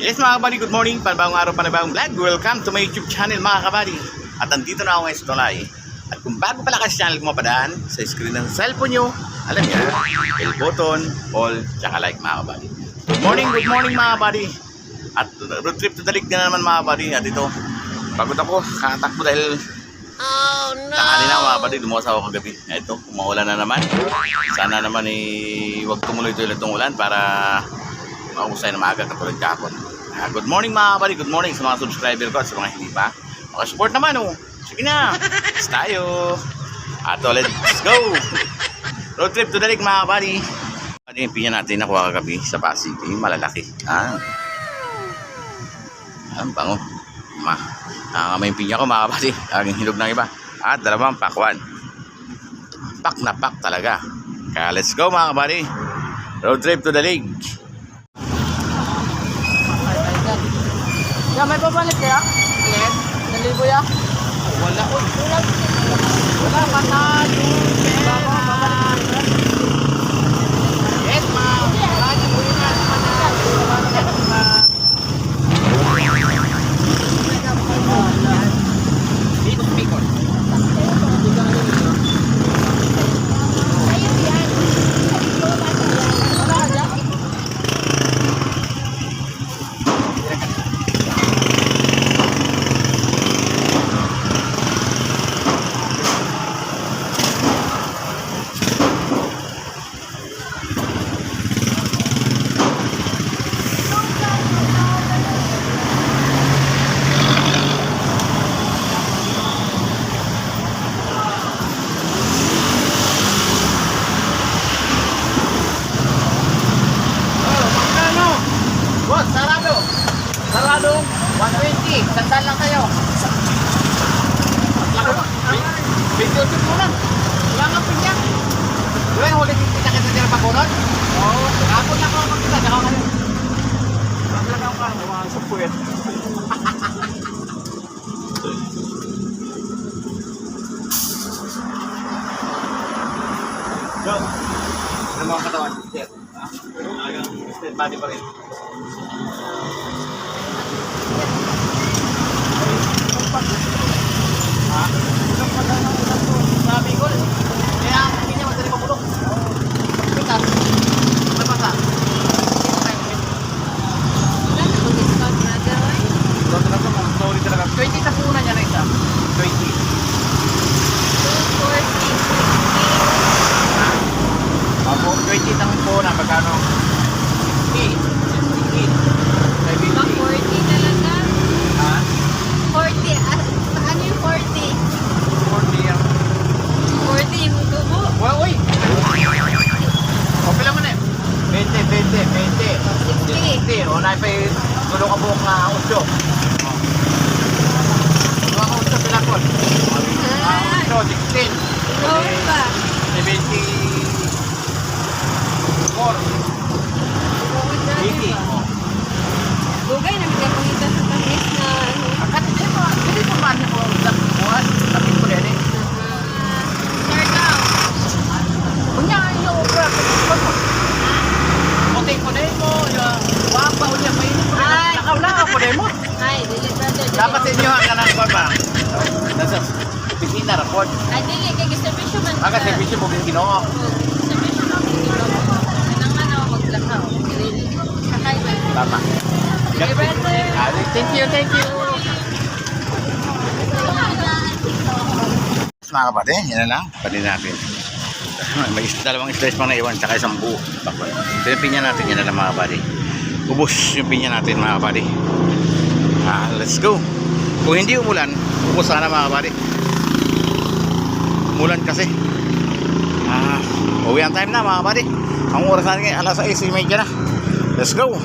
Yes mga kabady, good morning. Panibagong araw, panibagong vlog. Welcome to my YouTube channel mga kabady. At andito na ako ngayon sa Tulay. At kung bago pala kasi channel ko mapadaan, sa screen ng cellphone nyo, alam niya, bell button, all, tsaka like mga kabady. Good morning, good morning mga kabady. At road trip to Dalig na naman mga kabady. At ito, pagod ako, kakatakbo dahil Oh no! Nakali na mga kapatid, lumuwas ako kagabi. Ito, umuulan na naman. Sana naman eh, huwag tumuloy-tuloy itong ulan para makusay na maaga katulad kahapon. Ah, good morning mga kapatid, good morning sa mga subscriber ko at sa mga hindi pa. Makasupport naman oh. Sige na, let's tayo. At oh, let's go! Road trip to Dalig mga kapatid. Ano yung pinya natin nakuha kagabi sa Pasig? Yung malalaki. Ah. Ang bango. Ma. Nakakama yung pinya ko mga kapatid. Aking hinog ng iba. At dalawang pakwan. Pak na pak talaga. Kaya let's go mga kapatid. Road trip to the league. Ya, may pabalik kaya? Yes. Nalibo ya? Wala ko. Wala. Wala ka 120. Sandal lang kayo. Video tip lang. Wala nga pinya. Wala yung huli kita kita dyan pagurot? Oo. Kapon na ako magkita. Saka ka rin. Wala na ako ka. Mga supuit. Go. Ano mga katawan? Yes. Ha? Talagang steady body pa rin. Ha? Sa Bicol. Kaya ang pinya madali mabulok. Pitas. Nabasa. Doon talaga mga sorry talaga. 20 sa puna niya na isa. 20. Ako, 20 ng puna. Magkano? 60. 60. 70. Ha? 40 ang... Well, uy! Okay lang mo na eh. 20, 20, 20. 60. O, na pa yung tulong ka buong na 8. O. Tulong ka 8 pilakon. Ah, 8, 16. 74. 80. O. Bugay na kong ito sa tamis na ano. Akat, hindi mo, hindi mo man sa buwan. Tapi ko rin eh. Kunya, yung obra. Puti ko din mo. yung Wapa, unya, mainit ko rin. Ay. Nakaulang ako din mo. Ay, dili Dapat inyo ang kanan ko ba? Nasa pisina rapod. Ay, dili kay distribution man. Aga servisyo mo kung ginoo. Oh, Distribution man ginoo. Kanang ano maglakaw. Dili. Sakay ba? Tama. Ah, Thank you, thank you. Mga kapatid, yan na lang. Panin natin. May dalawang slice pang naiwan, tsaka isang buo. Bakit? Ito yung pinya natin, yan na lang mga kapatid. Ubus yung pinya natin mga kapatid. Ah, let's go. Kung hindi umulan, ubus sana mga kapatid. Umulan kasi. Ah, uwi ang time na mga kapatid. Ang oras natin ngayon, alas 6.30 na. Let's go.